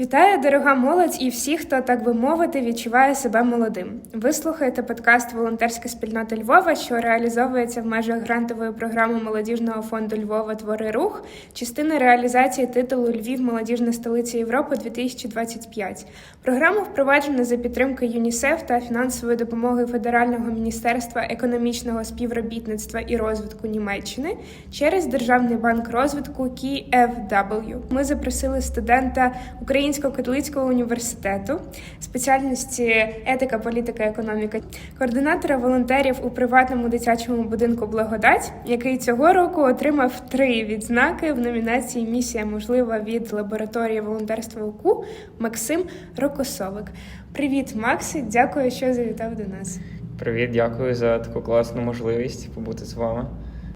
Вітаю, дорога молодь і всі, хто, так би мовити, відчуває себе молодим. Ви слухаєте подкаст Волонтерська спільнота Львова, що реалізовується в межах грантової програми молодіжного фонду Львова Твори рух, частина реалізації титулу Львів Молодіжна столиця Європи 2025. Програму впроваджено за підтримки ЮНІСЕФ та фінансової допомоги Федерального міністерства економічного співробітництва і розвитку Німеччини через Державний банк розвитку KfW. Ми запросили студента Українського католицького університету спеціальності етика, політика, економіка, координатора волонтерів у приватному дитячому будинку Благодать, який цього року отримав три відзнаки в номінації Місія можлива від лабораторії волонтерства УКУ Максим Рокосовик. Привіт, Макси! Дякую, що завітав до нас. Привіт, дякую за таку класну можливість побути з вами.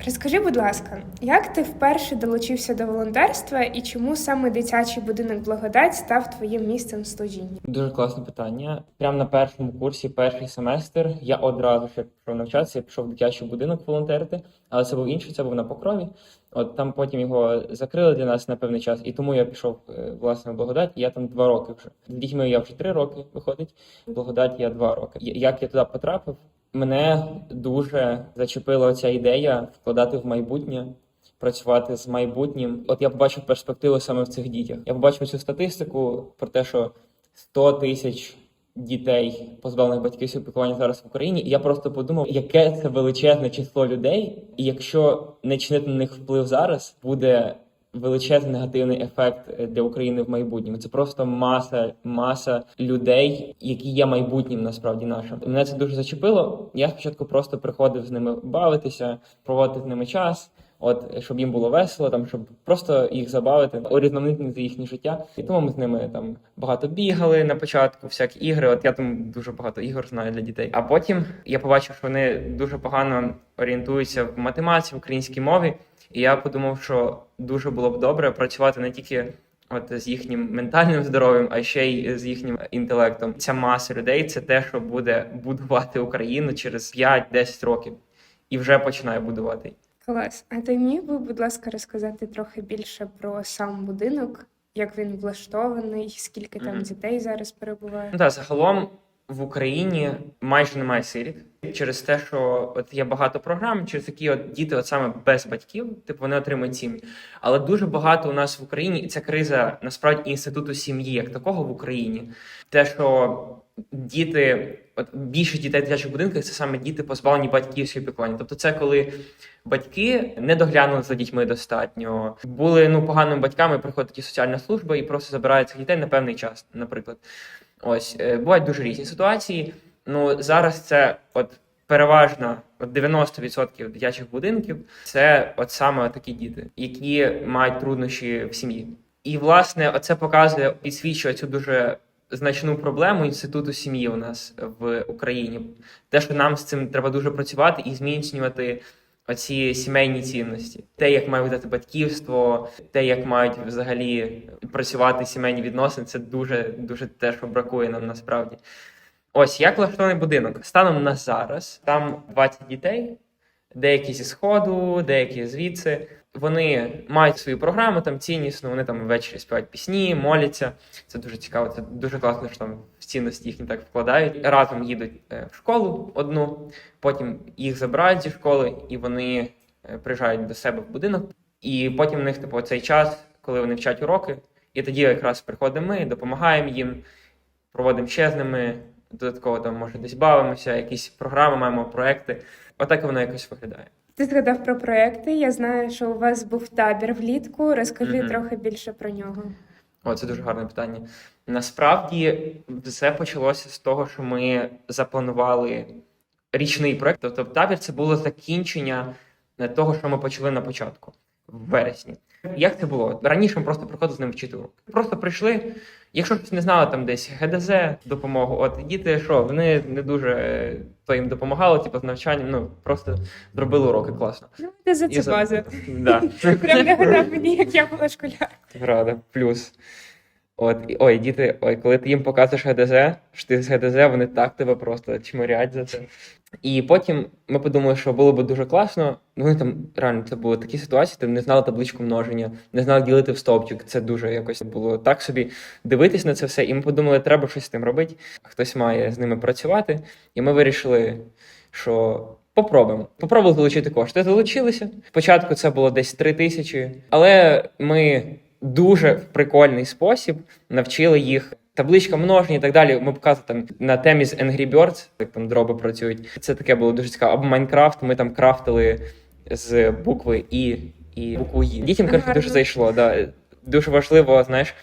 Розкажи, будь ласка, як ти вперше долучився до волонтерства і чому саме дитячий будинок Благодать став твоїм місцем служіння? Дуже класне питання. Прямо на першому курсі, перший семестр, я одразу як пішов навчатися, я пішов в дитячий будинок волонтерити, але це був інший, це був на покрові. От там потім його закрили для нас на певний час, і тому я пішов е, власне в благодать. і Я там два роки вже з дітьми. Я вже три роки виходить. в Благодать я два роки. Як я туди потрапив? Мене дуже зачепила ця ідея вкладати в майбутнє. Працювати з майбутнім, от я побачив перспективу саме в цих дітях. Я побачив цю статистику про те, що 100 тисяч дітей позбавлених батьківського піклування зараз в Україні. І я просто подумав, яке це величезне число людей, і якщо не чинити на них вплив зараз, буде величезний негативний ефект е, для України в майбутньому. Це просто маса, маса людей, які є майбутнім насправді нашим. Мене це дуже зачепило. Я спочатку просто приходив з ними бавитися, проводити з ними час. От щоб їм було весело, там щоб просто їх забавити, урізноманітнити їхнє життя. І тому ми з ними там багато бігали на початку, всякі ігри. От я там дуже багато ігор знаю для дітей. А потім я побачив, що вони дуже погано орієнтуються в математиці, в українській мові. І я подумав, що дуже було б добре працювати не тільки от з їхнім ментальним здоров'ям, а ще й з їхнім інтелектом. Ця маса людей це те, що буде будувати Україну через 5-10 років, і вже починає будувати. Клас. А ти міг би, будь ласка, розказати трохи більше про сам будинок, як він влаштований, скільки там Мгм. дітей зараз перебуває? Ну так, загалом в Україні майже немає сиріт через те, що от є багато програм, через які от діти, от саме без батьків, типу вони отримують сім'ї. Але дуже багато у нас в Україні, і ця криза насправді інституту сім'ї як такого в Україні. Те, що діти, от більшість дітей в дитячих будинках це саме діти позбавлені батьківського піклування. Тобто, це коли батьки не доглянули за дітьми достатньо, були ну поганими батьками, приходить соціальна служба і просто забирають цих дітей на певний час, наприклад. Ось е, бувають дуже різні ситуації. Ну зараз це от переважно от 90% дитячих будинків це от саме такі діти, які мають труднощі в сім'ї. І власне оце показує підсвічує цю дуже значну проблему інституту сім'ї у нас в Україні. Те, що нам з цим треба дуже працювати і зміцнювати оці сімейні цінності, те, як має видати батьківство, те, як мають взагалі працювати сімейні відносини, це дуже дуже те, що бракує нам насправді. Ось як влаштований будинок. Станом на зараз там 20 дітей, деякі зі сходу, деякі звідси. Вони мають свою програму там ціннісну, вони там ввечері співають пісні, моляться. Це дуже цікаво. Це дуже класно, що там в цінності їхні так вкладають. Разом їдуть е, в школу одну, потім їх забирають зі школи, і вони е, приїжджають до себе в будинок. І потім в них типу цей час, коли вони вчать уроки, і тоді якраз приходимо ми, допомагаємо їм, проводимо ще з ними. Додатково там може десь бавимося, якісь програми маємо, проекти. Отак воно якось виглядає. Ти згадав про проекти. Я знаю, що у вас був табір влітку. Розкажи Мгм. трохи більше про нього. О, це дуже гарне питання. Насправді все почалося з того, що ми запланували річний проект. Тобто табір це було закінчення того, що ми почали на початку, в вересні. Як це було? Раніше ми просто приходили з ним вчити урок. Просто прийшли. Якщо щось не знали, там десь ГДЗ допомогу. От діти, що вони не дуже е, то їм допомагало, типу з навчанням, ну просто зробили уроки класно. Ну, де за це за- база. Да. Прям нагадав мені, як я була школярка, Рада, плюс. От, ой, діти, ой, коли ти їм показуєш ГДЗ, що ти з ГДЗ, вони так тебе просто чмирять за це. І потім ми подумали, що було б дуже класно. Ну, вони там реально це були такі ситуації, ти не знали табличку множення, не знали ділити в стовпчик. Це дуже якось було так собі дивитись на це все. І ми подумали, треба щось з тим робити. Хтось має з ними працювати. І ми вирішили, що попробуємо. Попробували залучити кошти. Залучилися. Спочатку це було десь 3 тисячі, але ми дуже в прикольний спосіб навчили їх. Табличка множення і так далі. Ми показували там на темі з Angry Birds, як там дроби працюють. Це таке було дуже цікаво. Або Майнкрафт. Ми там крафтили з букви І і букву І. Дітям коротше, дуже зайшло. Да. Дуже важливо, знаєш,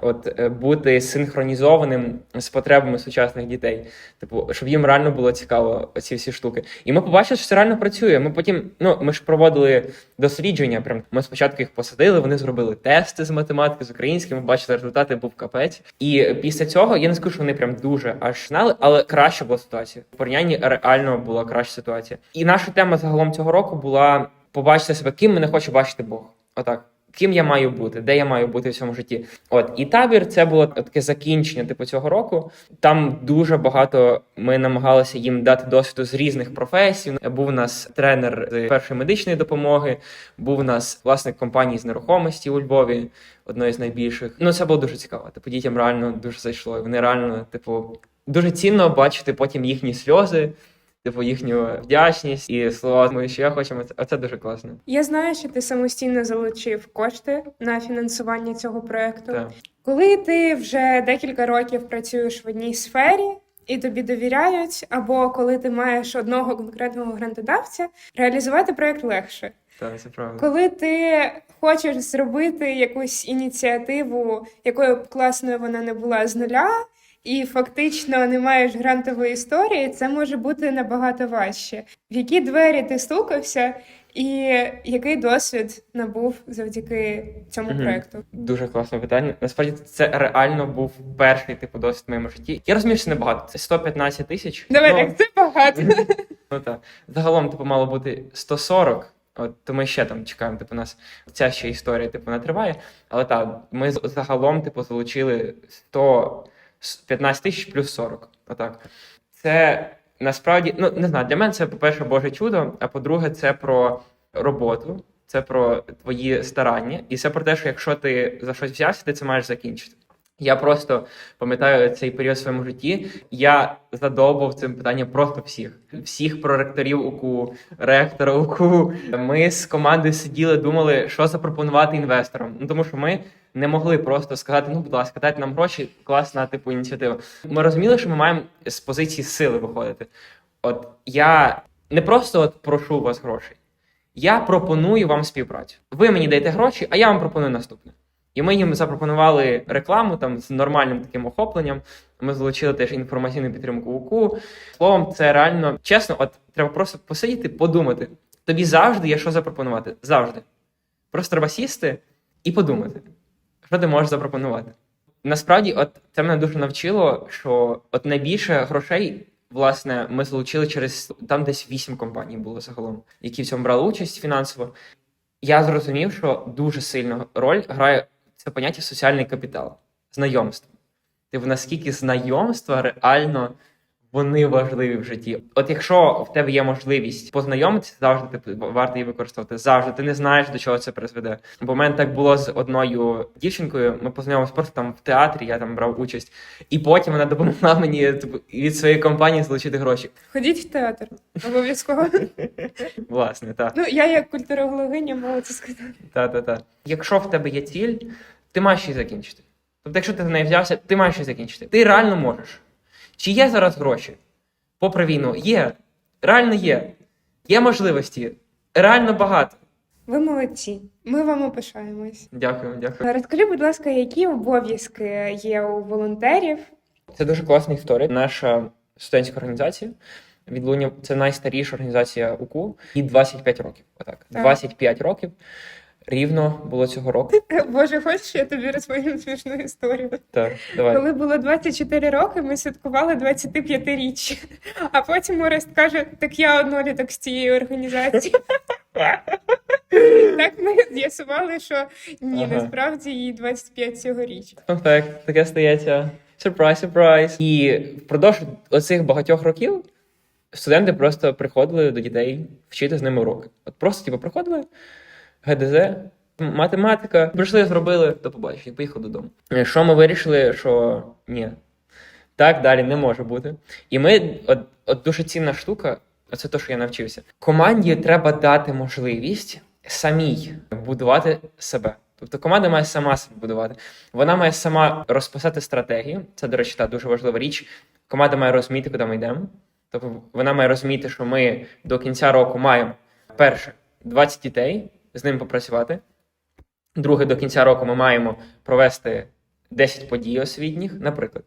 от е, бути синхронізованим з потребами сучасних дітей. Типу, щоб їм реально було цікаво ці всі штуки. І ми побачили, що це реально працює. Ми потім, ну ми ж проводили дослідження. Прям ми спочатку їх посадили, вони зробили тести з математики, з української. Ми бачили результати, був капець. І після цього я не скажу, що вони прям дуже аж знали, але краща була ситуація. В порівнянні реально була краща ситуація. І наша тема загалом цього року була побачити себе, ким мене хоче бачити Бог. Отак. Ким я маю бути, де я маю бути в цьому житті? От і табір це було таке закінчення типу цього року. Там дуже багато ми намагалися їм дати досвіду з різних професій. Був у нас тренер з першої медичної допомоги, був у нас власник компанії з нерухомості у Львові, одної з найбільших. Ну це було дуже цікаво. Типу дітям реально дуже зайшло. Вони реально, типу, дуже цінно бачити потім їхні сльози. Типу їхню вдячність і слова ми ще хочемо. Це- Оце дуже класно. Я знаю, що ти самостійно залучив кошти на фінансування цього проекту. Так. Коли ти вже декілька років працюєш в одній сфері і тобі довіряють, або коли ти маєш одного конкретного грантодавця, реалізувати проект легше. Так, це правда. Коли ти хочеш зробити якусь ініціативу, якою б класною вона не була з нуля, і фактично не маєш грантової історії, це може бути набагато важче. В які двері ти стукався, і який досвід набув завдяки цьому Мгм. проекту? Дуже класне питання. Насправді це реально був перший типу досвід в моєму житті. Я розумію, що це небагато. Це 115 тисяч. Давай Ну, так, це багато. Ну так. Загалом, типу, мало бути 140. От то ми ще там чекаємо. Типу, у нас ця ще історія типу не триває. Але так, ми загалом, типу, залучили 115 тисяч плюс 40. Отак. Це насправді, ну не знаю, для мене це, по-перше, Боже чудо, а по-друге, це про роботу, це про твої старання, і це про те, що якщо ти за щось взявся, ти це маєш закінчити. Я просто пам'ятаю цей період в своєму житті. Я задовбав цим питанням просто всіх, всіх проректорів УКУ, ректора УКУ. Ми з командою сиділи, думали, що запропонувати інвесторам. Ну тому що ми не могли просто сказати: ну, будь ласка, дайте нам гроші, класна типу ініціатива. Ми розуміли, що ми маємо з позиції сили виходити. От я не просто от прошу у вас грошей, я пропоную вам співпрацю. Ви мені даєте гроші, а я вам пропоную наступне. І ми їм запропонували рекламу там з нормальним таким охопленням. Ми залучили теж інформаційну підтримку УКУ. Словом, це реально чесно, от треба просто посидіти, подумати. Тобі завжди є що запропонувати. Завжди. Просто треба сісти і подумати, що ти можеш запропонувати. Насправді, от це мене дуже навчило, що от найбільше грошей, власне, ми залучили через там десь вісім компаній було загалом, які в цьому брали участь фінансово. Я зрозумів, що дуже сильну роль грає це поняття соціальний капітал, знайомство. Типу, наскільки знайомства реально вони важливі в житті. От якщо в тебе є можливість познайомитися, завжди типу, варто її використовувати. Завжди ти не знаєш, до чого це призведе. Бо в мене так було з одною дівчинкою. Ми познайомилися просто там в театрі, я там брав участь, і потім вона допомогла мені типу, від своєї компанії залучити гроші. Ходіть в театр. Обов'язково. Власне, так. Ну, я як культурологиня можу це сказати. Та, та, та. Якщо в тебе є ціль, ти маєш її закінчити. Тобто, якщо ти за неї взявся, ти маєш її закінчити. Ти реально можеш. Чи є зараз гроші? Попри війну, є. Реально є. Є можливості. Реально багато. Ви молодці. Ми вам пишаємось. Дякую, дякую. Розкажи, будь ласка, які обов'язки є у волонтерів? Це дуже класна історія. Наша студентська організація відлуння це найстаріша організація УКУ і 25 років. Отак. Так. 25 років рівно було цього року. Боже, хочеш, я тобі розповім смішну історію. Так, давай. Коли було 24 роки, ми святкували 25-річчя. А потім Орест каже: так я одноліток з цієї організації. Так ми з'ясували, що ні, Ага. насправді їй 25 цьогоріч. Факт, таке стається. Сюрприз, сюрприз. І впродовж оцих багатьох років студенти просто приходили до дітей вчити з ними уроки. От просто типу, приходили, ГДЗ, математика, прийшли, зробили, до побачення, поїхали додому. Е, Що ми вирішили, що ні, так далі не може бути. І ми, от, от дуже цінна штука, це те, що я навчився. Команді треба дати можливість самій будувати себе. Тобто команда має сама себе будувати. Вона має сама розписати стратегію. Це, до речі, та дуже важлива річ. Команда має розуміти, куди ми йдемо. Тобто вона має розуміти, що ми до кінця року маємо перше 20 дітей, з ними попрацювати. Друге, до кінця року ми маємо провести 10 подій освітніх, наприклад,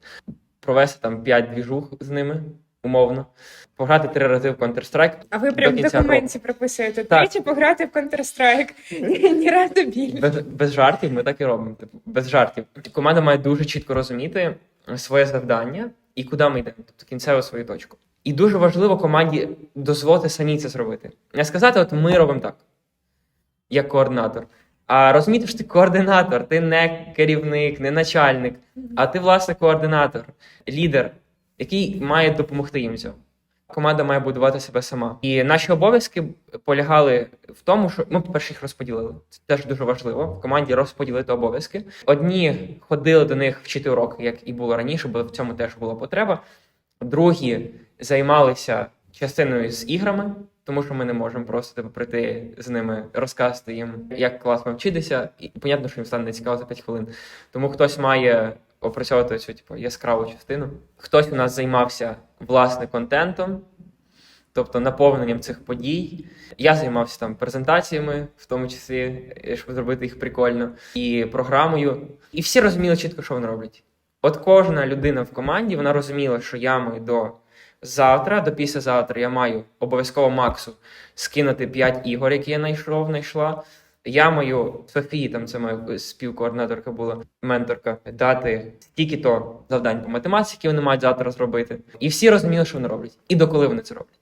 провести там 5 двіжух з ними, умовно, пограти три рази в Counter-Strike. А ви прям в документі прописуєте Так. тричі пограти в Counter-Strike. Ні разу більше. Без, без жартів ми так і робимо. Типу, без жартів. Команда має дуже чітко розуміти своє завдання і куди ми йдемо, тобто кінцеву свою точку. І дуже важливо команді дозволити самі це зробити. Не сказати, от ми робимо так, як координатор. А розуміти, що ти координатор, ти не керівник, не начальник, а ти, власне, координатор, лідер, який має допомогти їм цьому. Команда має будувати себе сама. І наші обов'язки полягали в тому, що ми, по-перше, їх розподілили. Це теж дуже важливо в команді розподілити обов'язки. Одні ходили до них вчити уроки, як і було раніше, бо в цьому теж була потреба. Другі займалися частиною з іграми, тому що ми не можемо просто типу, прийти з ними, розказати їм, як класно вчитися, і понятно, що їм стане не цікаво за 5 хвилин. Тому хтось має опрацьовувати цю типу, яскраву частину. Хтось у нас займався власне контентом, тобто наповненням цих подій. Я займався там презентаціями, в тому числі, е, щоб зробити їх прикольно, і програмою. І всі розуміли чітко, що вони роблять. От кожна людина в команді вона розуміла, що я маю до завтра, до післязавтра я маю обов'язково Максу скинути 5 ігор, які я знайшов, знайшла. Я маю Софії, там це моя співкоординаторка була, менторка, дати стільки-то завдань по математиці, які вони мають завтра зробити. І всі розуміли, що вони роблять, і доколи вони це роблять.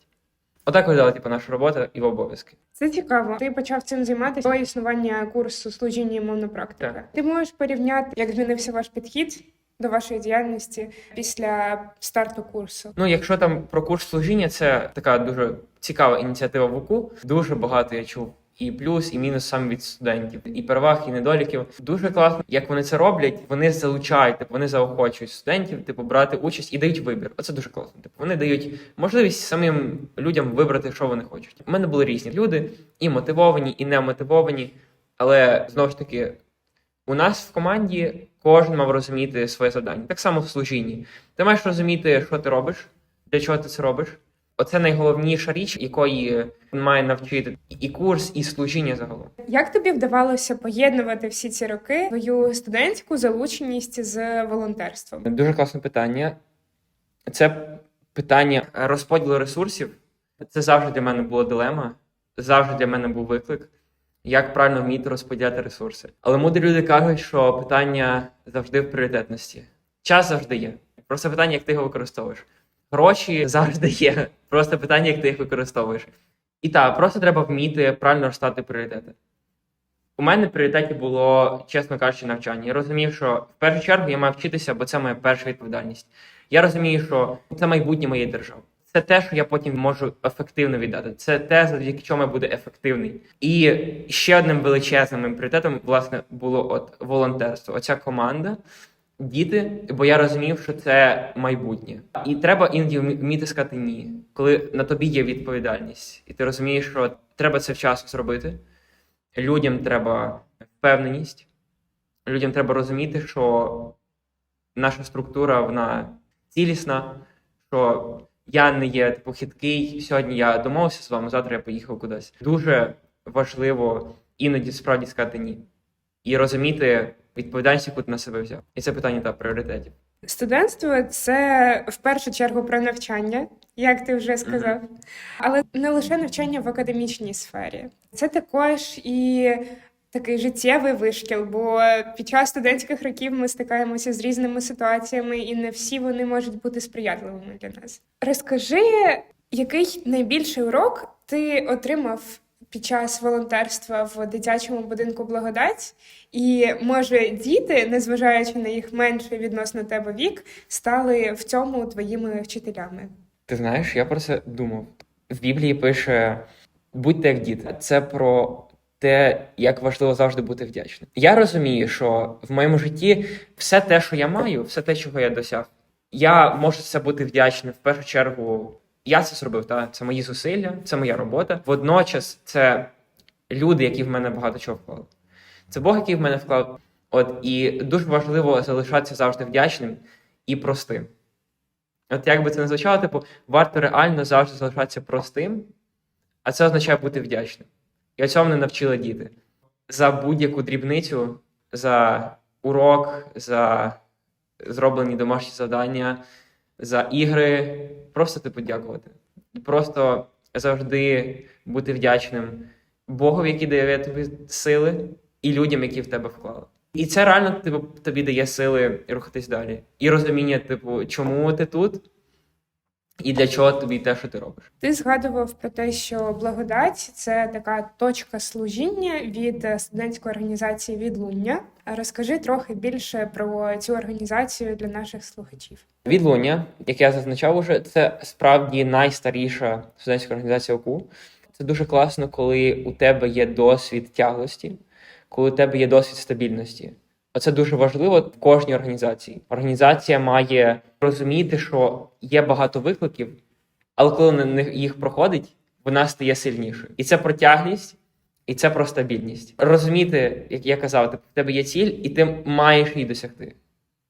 Отак виглядала типу, наша робота і обов'язки. Це цікаво. Ти почав цим займатися до існування курсу служіння і мовна практика. Так. Ти можеш порівняти, як змінився ваш підхід до вашої діяльності після старту курсу. Ну, якщо там про курс служіння, це така дуже цікава ініціатива ВУКу. Дуже багато я чув і плюс, і мінус саме від студентів, і переваг, і недоліків. Дуже класно, як вони це роблять. Вони залучають, типу, вони заохочують студентів, типу, брати участь і дають вибір. Оце дуже класно. Типу, вони дають можливість самим людям вибрати, що вони хочуть. У мене були різні люди, і мотивовані, і немотивовані. Але знову ж таки, у нас в команді кожен мав розуміти своє завдання. Так само в служінні. Ти маєш розуміти, що ти робиш, для чого ти це робиш. Оце найголовніша річ, якої має навчити і курс, і служіння загалом. Як тобі вдавалося поєднувати всі ці роки твою студентську залученість з волонтерством? Дуже класне питання. Це питання розподілу ресурсів. Це завжди для мене була дилема, завжди для мене був виклик, як правильно вміти розподіляти ресурси. Але мудрі люди кажуть, що питання завжди в пріоритетності. Час завжди є. Просто питання, як ти його використовуєш. Гроші завжди є. Просто питання, як ти їх використовуєш. І так, просто треба вміти правильно розставити пріоритети. У мене в пріоритеті було, чесно кажучи, навчання. Я розумів, що в першу чергу я маю вчитися, бо це моя перша відповідальність. Я розумію, що це майбутнє моєї держави. Це те, що я потім можу ефективно віддати. Це те, завдяки чому я буду ефективний. І ще одним величезним пріоритетом, власне, було от волонтерство. Оця команда, діти, бо я розумів, що це майбутнє. І треба іноді вміти сказати ні, коли на тобі є відповідальність, і ти розумієш, що треба це вчасно зробити. Людям треба впевненість, людям треба розуміти, що наша структура вона цілісна, що я не є типу хиткий. Сьогодні я домовився з вами, завтра я поїхав кудись. Дуже важливо іноді справді сказати ні і розуміти відповідальність, яку ти на себе взяв. І це питання та пріоритетів. Студентство це в першу чергу про навчання, як ти вже сказав, але не лише навчання в академічній сфері. Це також і такий життєвий вишкіл, бо під час студентських років ми стикаємося з різними ситуаціями, і не всі вони можуть бути сприятливими для нас. Розкажи, який найбільший урок ти отримав під час волонтерства в дитячому будинку Благодать, і може діти, незважаючи на їх менший відносно тебе вік, стали в цьому твоїми вчителями. Ти знаєш, я про це думав. В Біблії пише: будьте як діти. Це про те, як важливо завжди бути вдячним. Я розумію, що в моєму житті все те, що я маю, все те, чого я досяг, я можу це бути вдячним в першу чергу. Я це зробив, та це мої зусилля, це моя робота. Водночас, це люди, які в мене багато чого вклали. Це Бог, який в мене вклав. От і дуже важливо залишатися завжди вдячним і простим. От як би це не звучало, типу, варто реально завжди залишатися простим, а це означає бути вдячним. І цьому мене навчили діти. За будь-яку дрібницю, за урок, за зроблені домашні завдання, за ігри. Просто типу дякувати. Просто завжди бути вдячним Богу, який дає тобі сили, і людям, які в тебе вклали. І це реально типу, тобі дає сили рухатись далі. І розуміння, типу, чому ти тут, і для чого тобі те, що ти робиш. Ти згадував про те, що благодать це така точка служіння від е, студентської організації Відлуння. Розкажи трохи більше про цю організацію для наших слухачів. Відлуння, як я зазначав уже, це справді найстаріша студентська організація ОКУ. Це дуже класно, коли у тебе є досвід тяглості, коли у тебе є досвід стабільності. Оце дуже важливо в кожній організації. Організація має розуміти, що є багато викликів, але коли на них їх проходить, вона стає сильнішою. І це про тяглість, і це про стабільність. Розуміти, як я казав, типу, в тебе є ціль, і ти маєш її досягти.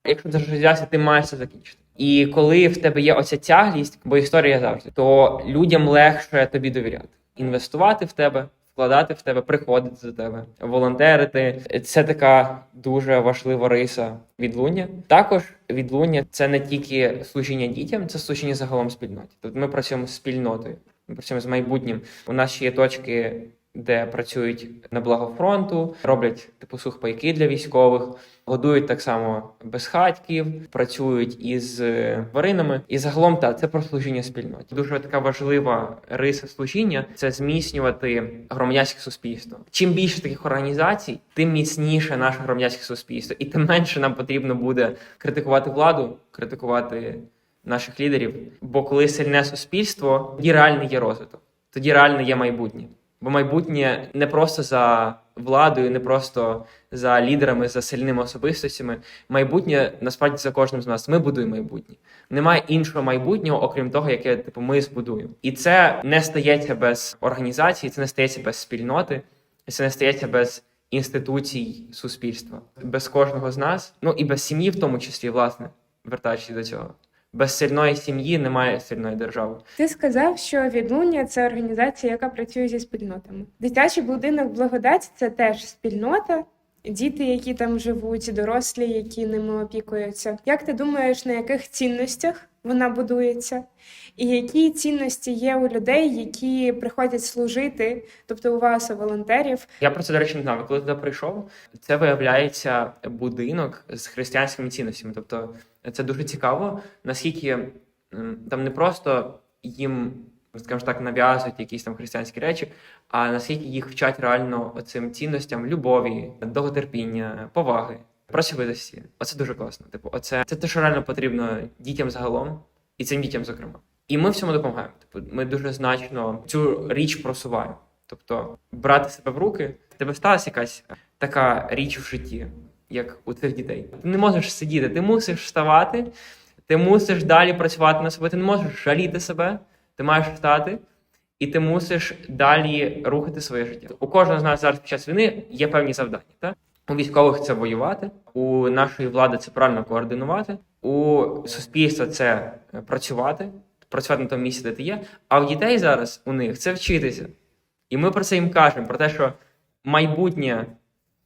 Якщо це організація, ти маєш це закінчити. І коли в тебе є оця тяглість, бо історія завжди, то людям легше тобі довіряти, інвестувати в тебе, вкладати в тебе, приходити до тебе, волонтерити. Це така дуже важлива риса відлуння. Також відлуння це не тільки служіння дітям, це служіння загалом спільноті. Тобто ми працюємо з спільнотою, ми працюємо з майбутнім. У нас ще є точки. Де працюють на благо фронту, роблять типу сухпайки для військових, годують так само безхатьків, працюють із е, тваринами. І загалом та це про служіння спільноті. Дуже така важлива риса служіння це зміцнювати громадянське суспільство. Чим більше таких організацій, тим міцніше наше громадянське суспільство, і тим менше нам потрібно буде критикувати владу, критикувати наших лідерів. Бо коли сильне суспільство, тоді реально є розвиток, тоді реально є майбутнє. Бо майбутнє не просто за владою, не просто за лідерами, за сильними особистостями. Майбутнє насправді за кожним з нас. Ми будуємо майбутнє. Немає іншого майбутнього, окрім того, яке типу ми збудуємо. І це не стається без організації, це не стається без спільноти, це не стається без інституцій суспільства, без кожного з нас, ну і без сім'ї, в тому числі, власне, вертаючись до цього. Без сильної сім'ї немає сильної держави. Ти сказав, що відлуння це організація, яка працює зі спільнотами. Дитячий будинок Благодать це теж спільнота. Діти, які там живуть, дорослі, які ними опікуються. Як ти думаєш, на яких цінностях вона будується? І які цінності є у людей, які приходять служити, тобто у вас, у волонтерів? Я про це, до речі, не знав. Коли туди прийшов, це виявляється будинок з християнськими цінностями. Тобто це дуже цікаво, наскільки там не просто їм, скажімо так, нав'язують якісь там християнські речі, а наскільки їх вчать реально оцим цінностям любові, довготерпіння, поваги. Працьовитості, оце дуже класно. Типу, оце це те, що реально потрібно дітям загалом, і цим дітям, зокрема. І ми в цьому допомагаємо. Типу, ми дуже значно цю річ просуваємо. Тобто, брати себе в руки, тебе сталася якась така річ в житті, як у цих дітей. Ти не можеш сидіти, ти мусиш вставати, ти мусиш далі працювати на себе, ти не можеш жаліти себе, ти маєш встати, і ти мусиш далі рухати своє життя. У кожного з нас зараз під час війни є певні завдання. Так? У військових це воювати, у нашої влади це правильно координувати, у суспільства це е, працювати, працювати на тому місці, де ти є. А в дітей зараз у них це вчитися. І ми про це їм кажемо: про те, що майбутнє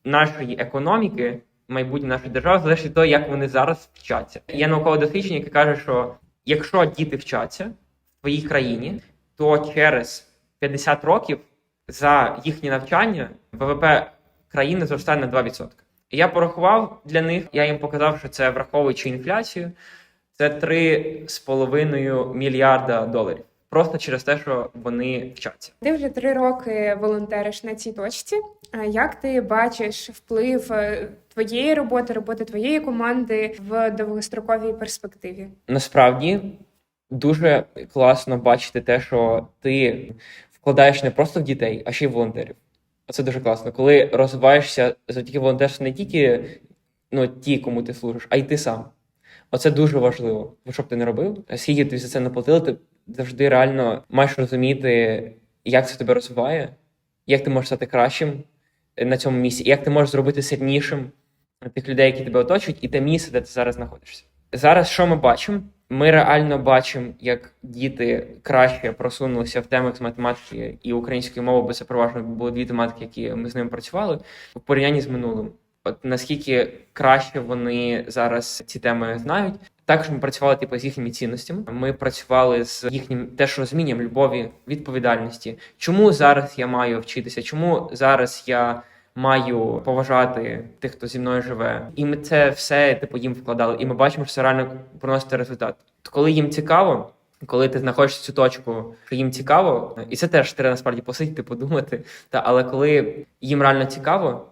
нашої економіки, майбутнє нашої держави залежить від того, як вони зараз вчаться. Є наукове дослідження, яке каже, що якщо діти вчаться в твоїй країні, то через 50 років за їхнє навчання ВВП країни зростає на 2%. І я порахував для них, я їм показав, що це враховуючи інфляцію, це 3,5 мільярда доларів. просто через те, що вони вчаться. Ти вже три роки волонтериш на цій точці. А Як ти бачиш вплив е, твоєї роботи, роботи твоєї команди в довгостроковій перспективі? Насправді дуже класно бачити те, що ти вкладаєш не просто в дітей, а ще й в волонтерів. Це дуже класно. Коли розвиваєшся завдяки волонтерству не тільки ну, ті, кому ти служиш, а й ти сам. Оце дуже важливо. Що б ти не робив, скільки тобі за це не платили, ти завжди реально маєш розуміти, як це тебе розвиває, як ти можеш стати кращим на цьому місці, як ти можеш зробити сильнішим тих людей, які тебе оточують, і те місце, де ти зараз знаходишся. Зараз що ми бачимо? Ми реально бачимо, як діти краще просунулися в темах з математики і української мови, бо це переважно були дві тематики, які ми з ними працювали в порівнянні з минулим. От наскільки краще вони зараз ці теми знають. Також ми працювали типу з їхніми цінностями. Ми працювали з їхнім теж розумінням любові, відповідальності. Чому зараз я маю вчитися? Чому зараз я маю поважати тих, хто зі мною живе? І ми це все типу їм вкладали. І ми бачимо, що це реально приносить результат. Коли їм цікаво. Коли ти знаходиш цю точку, що їм цікаво, і це теж треба насправді посидіти, подумати. Та але коли їм реально цікаво,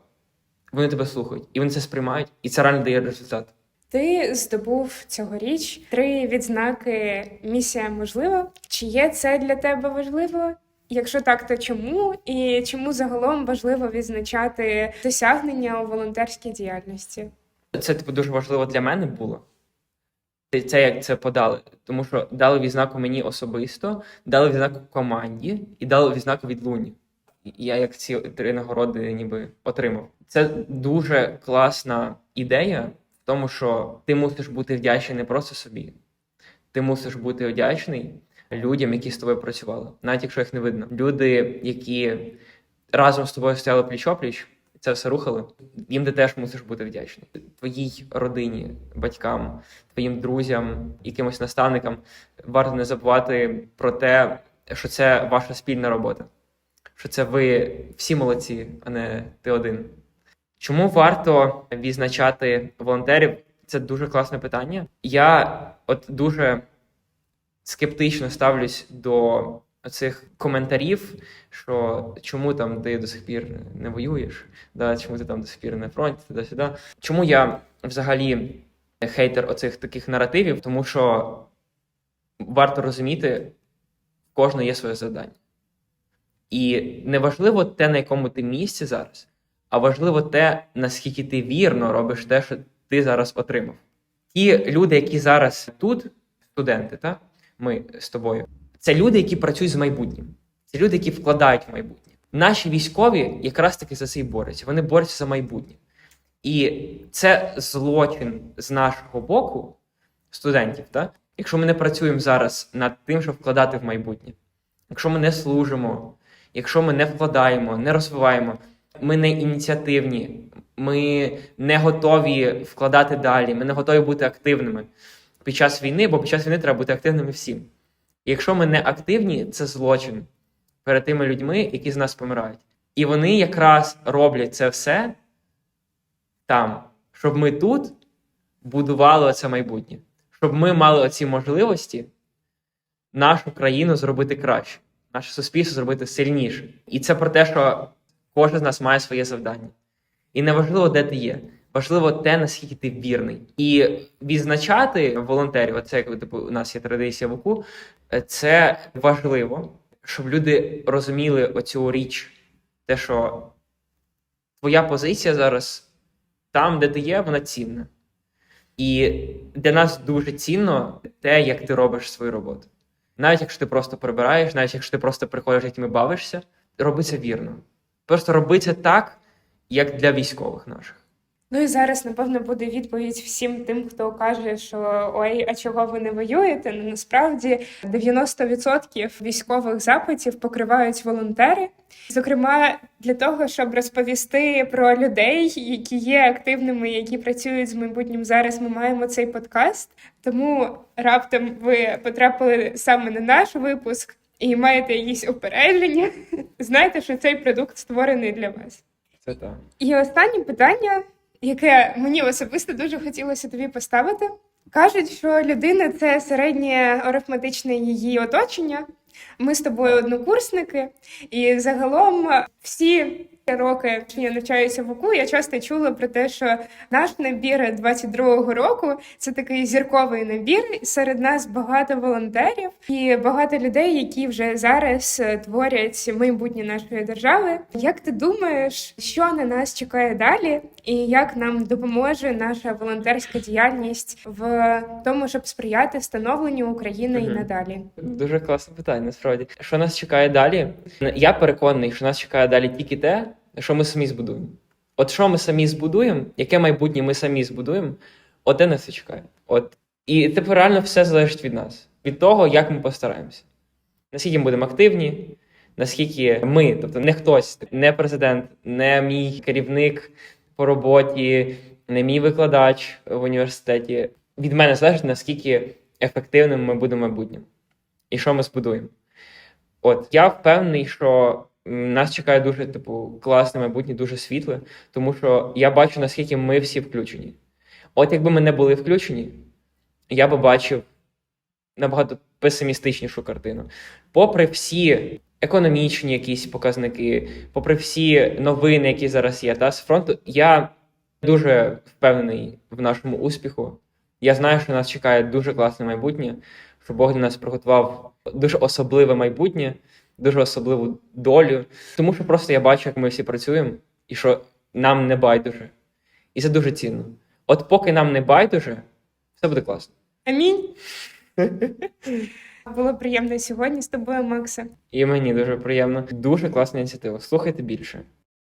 вони тебе слухають, і вони це сприймають, і це реально дає результат. Ти здобув цьогоріч три відзнаки місія можлива. Чи є це для тебе важливо? Якщо так, то чому? І чому загалом важливо відзначати досягнення у волонтерській діяльності? Це типу дуже важливо для мене було. Це- як це подали, тому що дали відзнаку мені особисто, дали відзнаку команді і дали відзнаку від Луні. Я як ці три нагороди ніби отримав. Це дуже класна ідея в тому, що ти мусиш бути вдячний не просто собі, ти мусиш бути вдячний людям, які з тобою працювали, навіть якщо їх не видно. Люди, які разом з тобою стояли пліч-опліч, це все рухали. Їм ти теж мусиш бути вдячний. Твоїй родині, батькам, твоїм друзям, якимось наставникам варто не забувати про те, що це ваша спільна робота, що це ви всі молодці, а не ти один. Чому варто відзначати волонтерів? Це дуже класне питання. Я от дуже скептично ставлюсь до цих коментарів, що чому там ти до сих пір не воюєш, да, чому ти там до сих пір на фронті, туди-сюди. Чому я взагалі хейтер оцих таких наративів? Тому що варто розуміти, в кожного є своє завдання. І не важливо те, на якому ти місці зараз, а важливо те, наскільки ти вірно робиш те, що ти зараз отримав. Ті люди, які зараз тут, студенти, та? Ми з тобою, це люди, які працюють з майбутнім. Це люди, які вкладають в майбутнє. Наші військові якраз таки за це і борються. Вони борються за майбутнє. І це злочин з нашого боку, студентів, так? якщо ми не працюємо зараз над тим, щоб вкладати в майбутнє, якщо ми не служимо, якщо ми не вкладаємо, не розвиваємо, ми не ініціативні, ми не готові вкладати далі, ми не готові бути активними під час війни, бо під час війни треба бути активними всім. І якщо ми не активні, це злочин перед тими людьми, які з нас помирають. І вони якраз роблять це все там, щоб ми тут будували оце майбутнє, щоб ми мали оці можливості нашу країну зробити краще, наше суспільство зробити сильніше. І це про те, що кожен з нас має своє завдання. І неважливо, де ти є. Важливо те, наскільки ти вірний. І відзначати волонтерів, оце як типу, у нас є традиція в УКУ, це важливо, щоб люди розуміли оцю річ, те, що твоя позиція зараз там, де ти є, вона цінна. І для нас дуже цінно те, як ти робиш свою роботу. Навіть якщо ти просто прибираєш, навіть якщо ти просто приходиш, якими бавишся, роби це вірно. Просто роби це так, як для військових наших. Ну і зараз, напевно, буде відповідь всім тим, хто каже, що ой, а чого ви не воюєте? Ну насправді 90% військових запитів покривають волонтери. Зокрема, для того, щоб розповісти про людей, які є активними, які працюють з майбутнім зараз. Ми маємо цей подкаст. Тому раптом ви потрапили саме на наш випуск і маєте якісь опередження. Знаєте, що цей продукт створений для вас. Це так. І останнє питання, яке мені особисто дуже хотілося тобі поставити. Кажуть, що людина це середнє арифметичне її оточення, Ми з тобою однокурсники, і загалом всі роки, що я навчаюся в УКУ, я часто чула про те, що наш набір 22-го року це такий зірковий набір. Серед нас багато волонтерів і багато людей, які вже зараз е, творять майбутнє нашої держави. Як ти думаєш, що на нас чекає далі, і як нам допоможе наша волонтерська діяльність в тому, щоб сприяти встановленню України і надалі? Дуже класне питання, насправді. Що нас чекає далі? Я переконаний, що нас чекає далі тільки те, що ми самі збудуємо. От що ми самі збудуємо, яке майбутнє ми самі збудуємо, от те нас і чекає. От. І тепер реально все залежить від нас, від того, як ми постараємося. Наскільки ми будемо активні, наскільки ми, тобто не хтось, не президент, не мій керівник по роботі, не мій викладач в університеті. Від мене залежить, наскільки ефективним ми будемо в майбутньому і що ми збудуємо. От я впевнений, що нас чекає дуже типу класне майбутнє, дуже світле, тому що я бачу, наскільки ми всі включені. От якби ми не були включені, я би бачив набагато песимістичнішу картину. Попри всі економічні якісь показники, попри всі новини, які зараз є, та з фронту, я дуже впевнений в нашому успіху. Я знаю, що нас чекає дуже класне майбутнє, що Бог для нас приготував дуже особливе майбутнє, дуже особливу долю. Тому що просто я бачу, як ми всі працюємо, і що нам не байдуже. І це дуже цінно. От поки нам не байдуже, все буде класно. Амінь. Було приємно сьогодні з тобою, Макса. І мені дуже приємно. Дуже класна ініціатива. Слухайте більше.